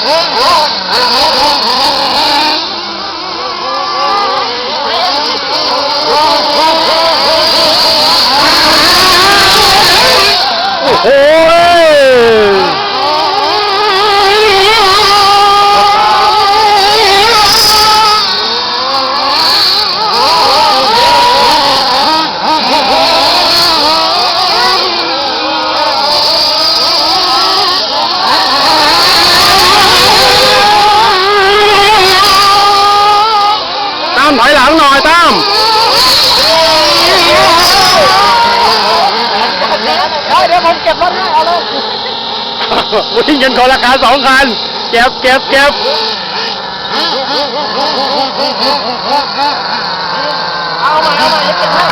Oh, oh, oh, oh, oh. หน่อยตั้มเดี๋ยวผมเก็บรถให้เอาเลยวิ่งกันคนละคันสองคัน เก็บเก็บเก็บเอามาเอามาเก็บให้